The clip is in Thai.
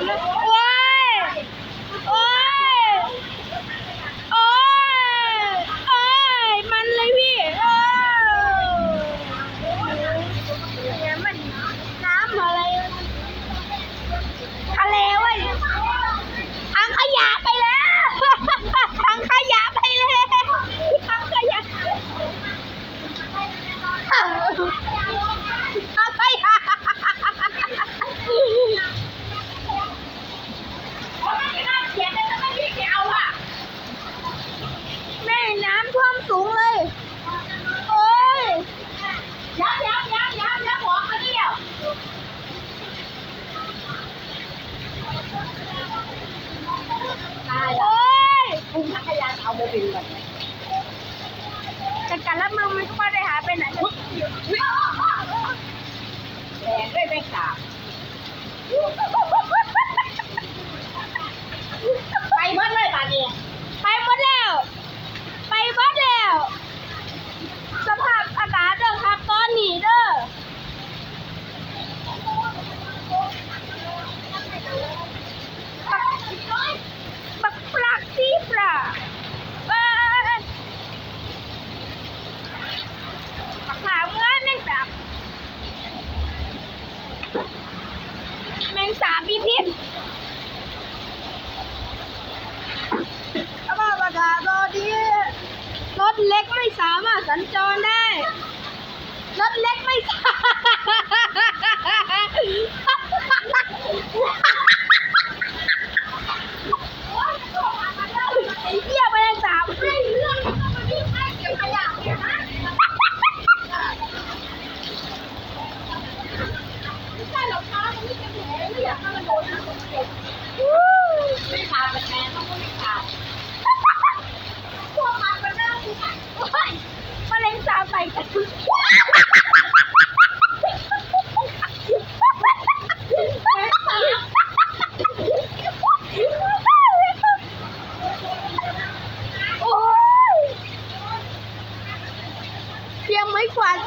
โอ้ย โอ้ย โอ้ย โอ้ย มันเลยพี่โอ้ยเนี่ยมันน้ำอะไร ทะเลเว้ยถังขยะไปแล้วถังขยะไปแล้วถังขยะถังขยะแม่น้ำ ท่วมสูงเลยโอ้ยยับยับยับยับยับหัวมาเดียวตายโอ้ยคุณทักยานเอาโมบิลก่อนจัดการรับมือมันก็ไม่ได้หายไปไหนแรงด้วยแม่กาไปหมดเลยบาดนี้ ไปหมดแล้ว ไปหมดแล้ว สภาพอากาศเด้อครับตอนนี้เด้อบักบักปลาซีปลาเอ้ยบักขาวเมื่อแมงสาบแมงสาบมีพิษสภาพอากาศตอนนี้รถเล็กไม่สามารถสัญจรได้ รถเล็กไม่สามารถเหี้ยไปเลยสามให้เรื่องมันวิ่งให้เก็บขยะเนี่ยนะใช่หรอกคะมันไม่เป็นแผลไม่อยากให้มันโดนนะผมเจ็บ ไม่ขาดแต่แม่ต้องไม่ขาดพวกมันมันน่าสงสารโอ้ยมะเร็งสาบใส่กันโอ้ยเตรียมไม้กวาด